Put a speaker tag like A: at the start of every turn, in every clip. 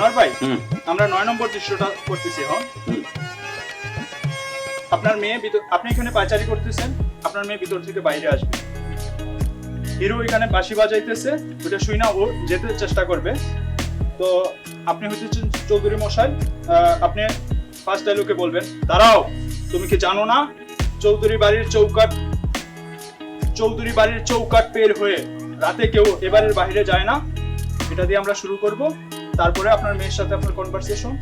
A: আনোয়ার ভাই? আমরা নয় নম্বর দৃশ্যটা করতেছি এখন। আপনার মেয়ে আপনি এখানে পাইচারি করতেছেন আপনার মেয়ে ভিতর থেকে বাইরে আসবে। হিরো এখানে বাঁশি বাজাইতেছে ওটা শুই না ও যেতে চেষ্টা করবে। তো আপনি হচ্ছেন চৌধুরী মশাই আপনি ফার্স্ট ডায়লগে বলবেন দাঁড়াও তুমি কি জানো না চৌধুরী বাড়ির চৌকাট চৌধুরী বাড়ির চৌকাট পের হয়ে রাতে কেউ এবারের বাইরে যায় না? এটা দিয়ে আমরা শুরু করব। তারপরে আপনার মেয়ের সাথে আপনার কনভারসেশন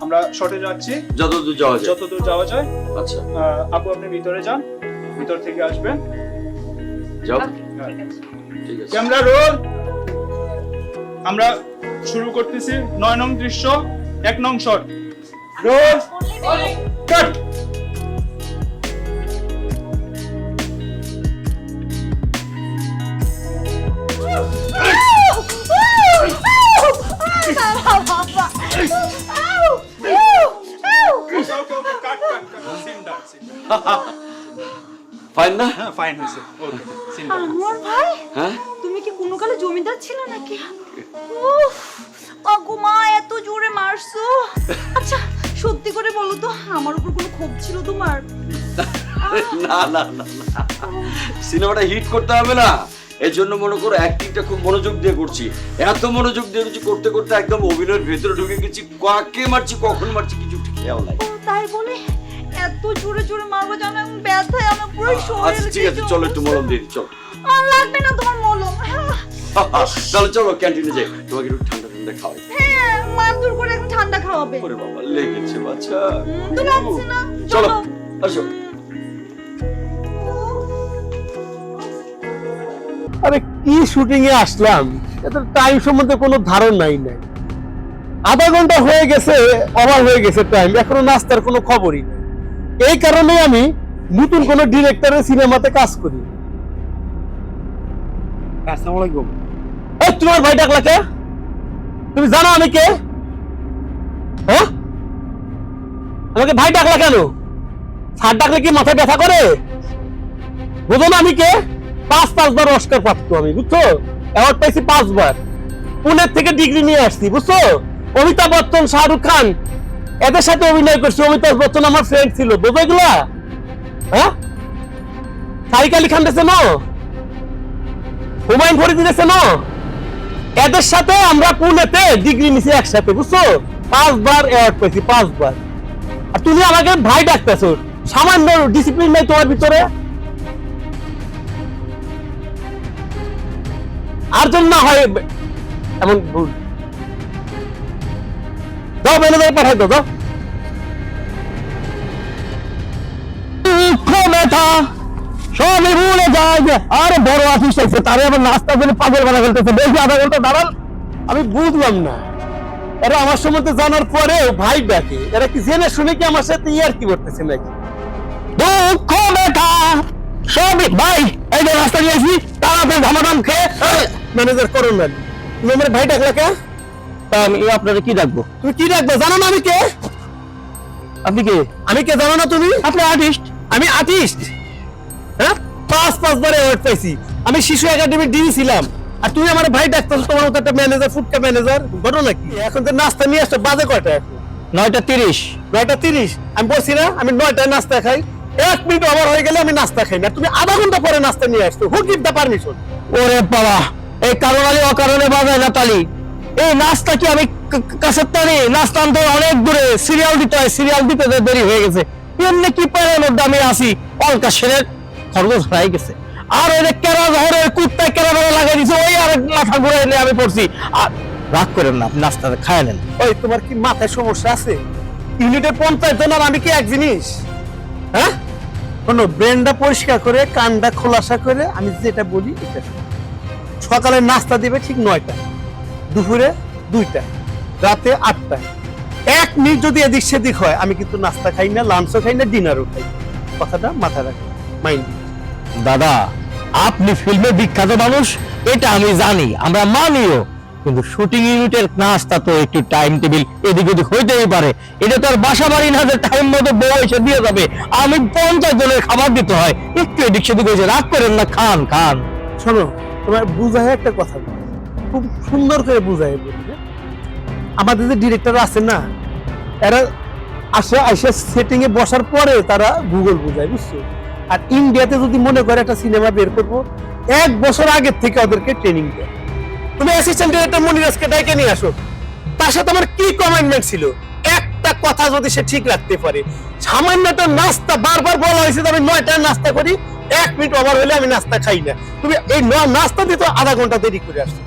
A: আমরা শর্টে যাচ্ছি।
B: যতদূর যাওয়া যায়।
A: যতদূর যাওয়া যায়।
B: আচ্ছা।
A: আপু আপনি ভিতরে যান। ভিতর থেকে আসবেন।
B: যাও।
A: হ্যাঁ।
B: ঠিক আছে।
A: Camera roll. আমরা শুরু করতেছি। নয় নং দৃশ্য এক নং শট রোল কাট
B: ফাইন না?
A: হ্যাঁ ফাইন হয়েছে। ওকে সিন ডান
C: আনোয়ার ভাই?
B: হ্যাঁ?
C: তুমি কি কোনো কালে জমিদার ছিল নাকি? উফ, আগো মা এত জোরে মারছো। আচ্ছা সত্যি করে বলো তো আমার উপর কোনো ক্ষোভ ছিল তোমার?
B: না না না না। সিনেমাটা হিট করতে হবে না। এই জন্য মনে করো অ্যাক্টিংটা খুব মনোযোগ দিয়ে করছি। এত মনোযোগ দিয়ে করছি করতে করতে একদম অভিনয়ের ভেতরে ঢুকে গেছি। কাকে মারছি কখন মারছি কিছু
C: তাই বলে? এত জোরে জোরে মারবো ব্যথায় আমার পুরো শরীর
B: আচ্ছা ঠিক আছে চলো একটু মলম দিয়ে দিই, চলো।
C: আর লাগবে না তোমার মলম।
B: তাহলে চলো ক্যান্টিনে যাই তোমাকে একটু ঠান্ডা ঠান্ডা খাওয়াই।
C: হ্যাঁ করে এখন ঠান্ডা খাওয়াবে।
B: ওরে বাবা লেগেছে বাচ্চা।
C: তো লাগছে না।
B: চলো
C: চলো।
B: আসো।
D: আরে কি শুটিং এ আসলাম? এত টাইম সম্বন্ধে কোনো ধারণাই নাই। আধা ঘণ্টা হয়ে গেছে ওভার হয়ে গেছে টাইম এখনও নাস্তার কোনো খবরই নেই। এই কারণে আমি নতুন কোন ডিরেক্টরের সিনেমাতে কাজ করি। আসসালামু আলাইকুম। এই তোমার ভাই ডাকলা কে? তুমি জানো আমি কে? হ্যাঁ? আমাকে ভাই ডাকলা কেন? স্যার ডাকলে কি মাথায় ব্যথা করে? বুঝো না আমি কে? পাঁচ পাঁচবার অস্কার প্রাপ্ত আমি বুঝছ? অ্যাওয়ার্ড পাইছি পাঁচবার পুনের থেকে ডিগ্রি নিয়ে আসছি বুঝছ? অমিতাভ বচ্চন, শাহরুখ খান, এদের সাথে অভিনয় করছি। অমিতাভ বচ্চন আমার ফ্রেন্ড ছিল, বোঝো এগুলা? হ্যাঁ? সারিক আলী খান দেখছে না হুমায়ুন ফরিদ দেখছে না এদের সাথে আমরা পুনেতে ডিগ্রি নিছি একসাথে, বুঝছ? পাঁচবার অ্যাওয়ার্ড পাইছি, পাঁচবার। আর তুমি আমাকে ভাই ডাকতেছো, সামান্য ডিসিপ্লিন নাই তোমার ভিতরে? আর জন্য না হয়, এমন ভুল। যাও ম্যানেজার পাঠাই দাও সবই ভুলে যায় আরে বড় তারে আবার নাস্তা করে পাগল বানা ফেলতেছে। বেশি আধা ঘণ্টা দাঁড়ান, আমি বুঝলাম না। এরা আমার সম্বন্ধে জানার পরেও ভাই ডাকে এরা কি জেনে শুনে কি আমার সাথে ইয়ার কি করতেছে নাকি? দুঃখ ব্যথা সবই ভাই, এই যে রাস্তা দিয়ে আসি তাড়াতাড়ি ধামাধাম খেয়ে ম্যানেজার করুন ভাই ডাকলা কে? তা আমি আপনারা কি ডাকবো? তুমি কি ডাকবো? জানো না আমি কে? আপনি কে? আমি কে জানো না তুমি? আপনি আর্টিস্ট আমি আর্টিস্ট হ্যাঁ? পাঁচ পাঁচবার অ্যাওয়ার্ড পাইছি। আমি শিশু একাডেমির ডিন ছিলাম। আর তুমি আমার ভাই ডাকতেছো তোমার মতো একটা ম্যানেজার ফুটকা ম্যানেজার ঘটনা কি? এখন তো নাস্তা নিয়ে আসছো বাজে কয়টা? নয়টা তিরিশ। নয়টা তিরিশ। আমি বলছি না আমি নয়টায় নাস্তা খাই। এক মিনিট ওভার হয়ে গেলে আমি নাস্তা খাই না। তুমি আধা ঘণ্টা পরে নাস্তা নিয়ে আসছো। হু গিভ দ্য পারমিশন ওরে বাবা এই কারণালি অকারণে বাজায় না তালি। এই নাস্তা কি আমি কাছের তারি নাস্তা আনতে অনেক দূরে। সিরিয়াল দিতে হয় সিরিয়াল দিতে তো দেরি হয়ে গেছে। এমনি কি পারের মধ্যে আমি আসি অলকা সেরের খরগোশ হয়ে গেছে। আর ওই কেরা ধরের কুত্তায় কেরা ধরে লাগাই দিছে ওই আর মাথা ঘুরে এনে আমি পড়ছি। আর রাগ করেন না আপনি নাস্তাটা খায় নেন। ওই তোমার কি মাথায় সমস্যা আছে? ইউনিটের পঞ্চায়েত আর আমি কি এক জিনিস? হ্যাঁ? শোনো ব্রেনটা পরিষ্কার করে কানটা খোলাসা করে আমি যেটা বলি এটা। সকালে নাস্তা দিবে ঠিক নয়টা দুপুরে দুইটা রাতে আটটা এক মিনিট যদি এদিক সেদিক হয় আমি কিন্তু নাস্তা খাই না লাঞ্চও খাই না ডিনারও খাই কথাটা মাথায় রাখো মাইন্ড
E: দাদা আপনি ফিল্মের বিখ্যাত মানুষ এটা আমি জানি আমরা মানিও। কিন্তু শুটিং ইউনিটের নাস্তা তো একটু টাইম টেবিল এদিক ওদিক হইতেই পারে। এটা তো আর বাসা বাড়ি না যে টাইম মতো বউ এসে দিয়ে যাবে। আমি পঞ্চাশ জনের খাবার দিতে হয়। একটু এদিক সেদিক হয়েছে রাগ করেন না খান খান।
D: শোনো তোমার বুঝায় একটা কথা বলি। খুব সুন্দর করে বুঝায়? আমাদের যে ডিরেক্টর আছে না, এরা আসে আসে সেটিং এ বসার পরে তারা গুগল বোঝায়, বুঝছ? আর ইন্ডিয়াতে যদি মনে করে একটা সিনেমা বের করব, এক বছর আগের থেকে ওদেরকে ট্রেনিং দেয়। তুমি অ্যাসিস্ট্যান্ট ডিরেক্টর মনিরাজকে ডাইকে নিয়ে আসো। তার সাথে আমার কি কমেন্টমেন্ট ছিল? একটা কথা যদি সে ঠিক রাখতে পারে। সামান্য একটা নাস্তা বারবার বলা হয়েছে আমি নয়টা নাস্তা করি, এক মিনিট ওভার হলে আমি নাস্তা খাই না। তুমি এই নাস্তা দিতে আধা ঘণ্টা দেরি করে আসছো।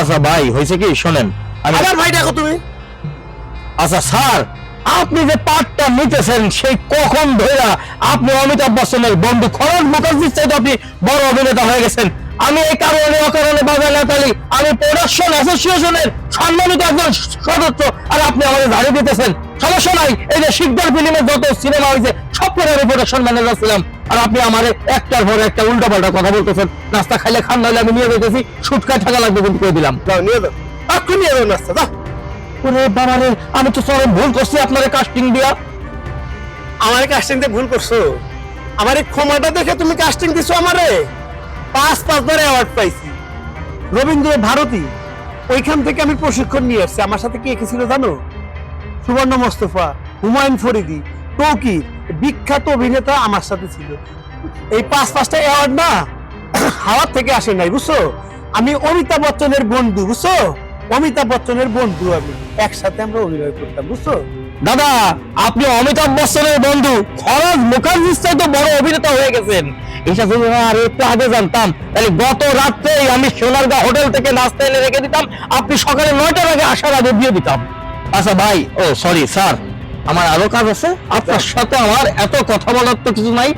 E: আচ্ছা ভাই হয়েছে কি? শোনেন
D: আবার ভাই দেখো তুমি।
E: আচ্ছা স্যার আপনি যে পাঠটা নিতেছেন সেই কখন ধরে আপনি অমিতাভ বচ্চনের বন্ধু খরচ মুখার্জির চাইতে আপনি বড় অভিনেতা হয়ে গেছেন? আমি এই কারণে অকারণে বাজার তালি আমি প্রোডাকশন অ্যাসোসিয়েশনের সম্মানিত একজন সদস্য আর আপনি আমাদের দাঁড়িয়ে দিতেছেন। সমস্যা নাই এই যে শিকদার ফিল্মের যত সিনেমা হয়েছে সব করে আমি প্রোডাকশন ম্যানেজার ছিলাম। আর আপনি আমার একটার পর একটা উল্টা পাল্টা কথা বলতেছেন। নাস্তা খাইলে খান নাহলে আমি নিয়ে যেতেছি সুটকায় টাকা লাগবে কিন্তু করে দিলাম?
D: নিয়ে যাও। এক্ষুনি নিয়ে যাও নাস্তা যাও।
E: ওরে আমি তো চরম ভুল করছি আপনার কাস্টিং দিয়া।
D: আমার কাস্টিং তে ভুল করছ? আমার এই ক্ষমাটা দেখে তুমি কাস্টিং দিছো আমারে? পাঁচ পাঁচবার অ্যাওয়ার্ড পাইছি। রবীন্দ্র ভারতী ওইখান থেকে আমি প্রশিক্ষণ নিয়ে আসছি। আমার সাথে কে কে ছিল জানো? সুবর্ণ মোস্তফা হুমায়ুন ফরিদি তৌকির বিখ্যাত অভিনেতা আমার সাথে ছিল। এই পাঁচ পাঁচটা অ্যাওয়ার্ড না হাওয়ার থেকে আসে নাই, বুঝছ? আমি অমিতাভ বচ্চনের বন্ধু, বুঝছ? অমিতাভ বচ্চনের বন্ধু আমি। একসাথে আমরা অভিনয় করতাম, বুঝছ?
E: দাদা, আপনি অমিতাভ বচ্চনের বন্ধু। খরচ মুখার্জির তো বড় অভিনেতা হয়ে গেছেন। এইসব যদি আর একটু আগে জানতাম, তাহলে গত রাত্রেই আমি সোনারগাঁ হোটেল থেকে নাস্তা এনে রেখে দিতাম। আপনি সকালে নয়টার আগে আসার আগে দিয়ে দিতাম। আচ্ছা ভাই, ও সরি স্যার আমার আরও কাজ আছে। আপনার সাথে আমার এত কথা বলার তো কিছু নাই।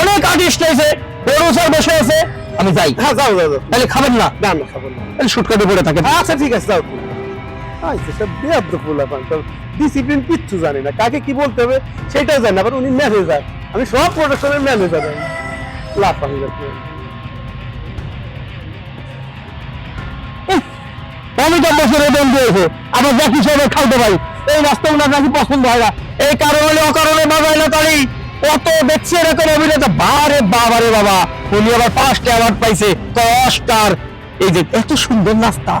E: অনেক আর্টিস্ট হয়েছে প্রডিউসার বসে আছে আমি যাই।
D: হ্যাঁ যাও যাও
E: তাহলে খাবেন না?
D: না না খাবেন না।
E: তাহলে শুটকাটে পড়ে থাকে
D: আচ্ছা ঠিক আছে যাও সব বেয়াদ্দ ডিসিপ্লিন কিচ্ছু জানে না। কাকে কি বলতে হবে সেটাও জানে না আবার উনি ম্যানেজার আমি সব প্রোডাকশনের ম্যানেজার আমি লাফানি যাচ্ছে
E: অমিতাভ বছরের বন্ধু এসে আবার জাকি সাহেবের খালতে ভাই এই রাস্তা ওনার নাকি পছন্দ হয় না। এই কারণে, অকারণে বাজায় না তারি কত দেখছি এরকম অভিনেতা। বারে বাবারে, বাবা। উনি আবার পাঁচটা অ্যাওয়ার্ড পাইছে। অস্কার এই যে এত সুন্দর নাস্তা।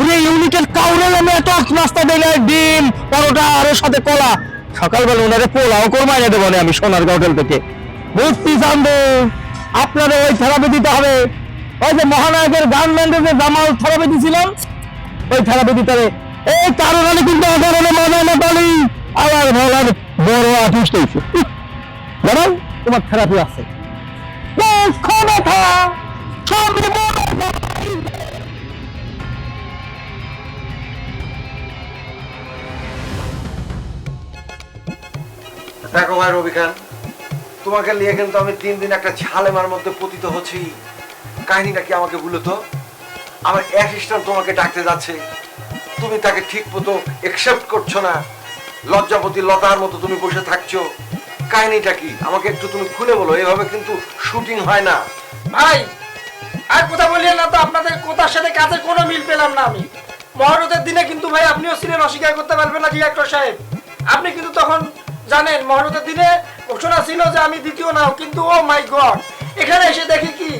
E: উনি ইউনিটের কাউরে নামে এত নাস্তা দিলে ডিম, পরোটা, আর সাথে কলা। সকালবেলা ওনারে পোলাও কোরমা এনে দেবো আমি সোনারগাঁ হোটেল থেকে। বুঝছি চান্দু আপনাদের ওই থেরাপি দিতে হবে। ওই যে মহানায়কের গান যে জামাল থেরাপি দিছিলাম, ওই থেরাপি দিতে হবে। এই কিন্তু অকারণে না পারি আবার বলার বড় হয়েছে তোমার থেরাপি আছে। দুঃখ ভাই।
F: রবি খান তোমাকে নিয়ে কিন্তু আমি তিন দিন একটা ঝালেমার মধ্যে পতিত হচ্ছি। কাহিনীটা কি আমাকে বলো তো? আমার অ্যাসিস্ট্যান্ট তোমাকে ডাকতে যাচ্ছে। তুমি তাকে ঠিক মতো একসেপ্ট করছ না। লজ্জাপতি লতার মতো তুমি বসে থাকছো। কাহিনীটা কি? আমাকে একটু তুমি খুলে বলো, এভাবে কিন্তু শুটিং হয় না।
G: ভাই, আর কথা বললেন না তো আপনাদের কথার সাথে কাজে কোনো মিল পেলাম না আমি। মহরতের দিনে কিন্তু ভাই আপনিও ছিলেন অস্বীকার করতে পারবেন না ডিরেক্টর সাহেব। আপনি কিন্তু তখন জানেন, মহরতের দিনে ঘোষণা ছিল যে আমি দ্বিতীয় নাও, কিন্তু ও মাই গড, এখানে এসে দেখি কি,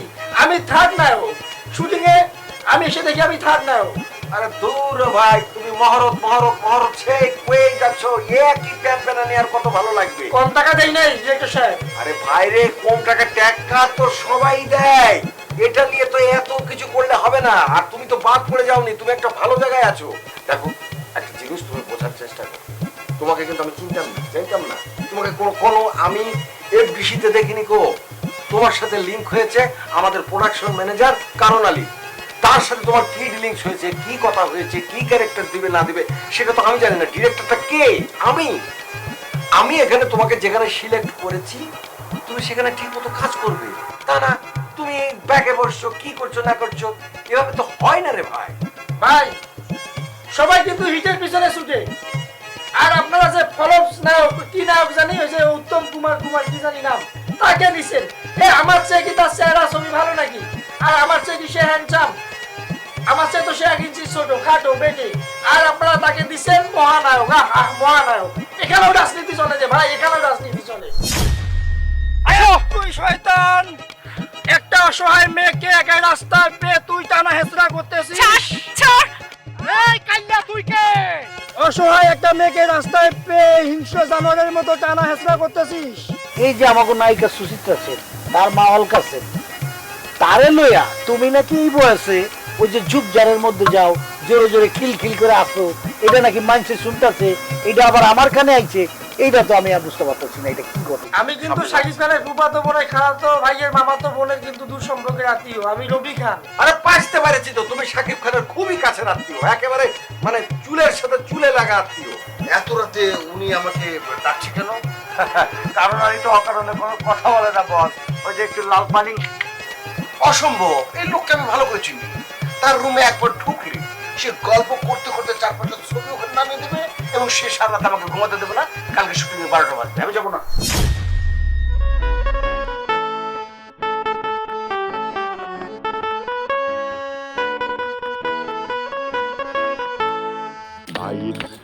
G: আমি থার্ড নাও। শুটিং এ আমি এসে দেখি আমি থার্ড নাও।
F: আরে দূর ভাই তুমি মহরত মহরত মহরত সেই কয়ে যাচ্ছ। প্যান প্যানানি আর কত ভালো লাগবে।
G: কম টাকা দেই নাই ডিরেক্টর সাহেব
F: আরে ভাইরে কম টাকা ট্যাক্কা তো সবাই দেয়। এটা নিয়ে তো এত কিছু করলে হবে না। আর তুমি তো বাদ পড়ে যাওনি তুমি একটা ভালো জায়গায় আছো। দেখো একটা জিনিস তুমি বোঝার চেষ্টা করো। তোমাকে কিন্তু আমি চিনতাম না না। তোমাকে কোনো কোনো আমি এফডিসিতে দেখিনি কো তোমার সাথে লিংক হয়েছে আমাদের প্রোডাকশন ম্যানেজার কারণ আলী। তার সাথে তোমার কি ডিলিংস হয়েছে, কি কথা হয়েছে, কি ক্যারেক্টার দিবে, না দিবে, সেটা তো আমি জানি না। ডিরেক্টরটা কে? আমি? আমি এখানে তোমাকে যেখানে সিলেক্ট করেছি, তুমি সেখানে ঠিক মতো কাজ করবে। তা না, তুমি ব্যাগে বসছো, কি করছ, না করছ, এভাবে তো হয় না রে ভাই।
G: ভাই, সবাই কিন্তু হিটের পিছনে ছুটে। আর আপনারা যে ফলপস নায়ক, কি নায়ক জানি, ওই যে উত্তম কুমার কুমার কি জানি নাম, তাকে দিচ্ছেন এ, আমার চেয়ে কি তার চেহারা ছবি ভালো নাকি? আর আমার চেয়ে কি সে হ্যান্ডসাম আমার চেয়ে তো সে এক ইঞ্চি ছোট খাটো বেটে। আর আপনারা তাকে দিচ্ছেন মহানায়ক মহানায়ক। এখানেও রাজনীতি চলে যে ভাই এখানেও রাজনীতি চলে। আয়ো তুই শয়তান! একটা অসহায় মেয়েকে একাই রাস্তায় পেয়ে তুই টানা হেসরা করতেছিস? এই কাল্লা তুই কে? অসহায় একটা মেয়েকে রাস্তায় পেয়ে হিংস্র জানোয়ারের মতো টানা হেঁচড়া করতেছিস?
H: এই যে আমাকে নায়িকা সুচিত্রা সেন তার মা অলকা সেন তারে লইয়া তুমি নাকি এই বয়সে ওই যে ঝুপঝাড়ের মধ্যে যাও জোরে জোরে খিল খিল করে আসো। এটা নাকি মানুষের শুনতেছে এটা আবার আমার কানে আইছে এইটা তো আমি আর বুঝতে পারতেছি না এটা কি করে
G: আমি কিন্তু শাকিব খানের ফুফাতো বোনের খালাতো ভাইয়ের মামাতো বোনের কিন্তু দূর সম্পর্কের আত্মীয় আমি রবি খান।
F: আরে পাঁচতে পারেছি তো তুমি সাকিব খানের খুবই কাছের আত্মীয় একেবারে মানে চুলের সাথে চুলে লাগা আত্মীয়। এত রাতে উনি আমাকে ডাকছে কেন?
H: কারণ আমি তো অকারণে কোনো কথা বলে না বস। ওই যে একটু লাল পানি।
F: অসম্ভব এই লোককে আমি ভালো করে চিনি। তার রুমে একবার ঢুকলে সে গল্প করতে করতে চার পাঁচটা ছবি ওখানে নামিয়ে দেবে এবং সে সারা রাত আমাকে ঘুমাতে দেবে না। কালকে শুটিং এর বারোটা বাজবে। আমি যাব না।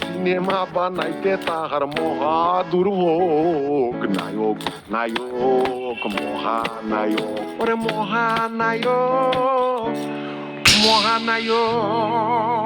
I: সিনেমা বানাইতে তাহার মহা দুর্ভোগ নায়ক নায়ক মহানায়ক ওরে মহানায়ক মহানায়ক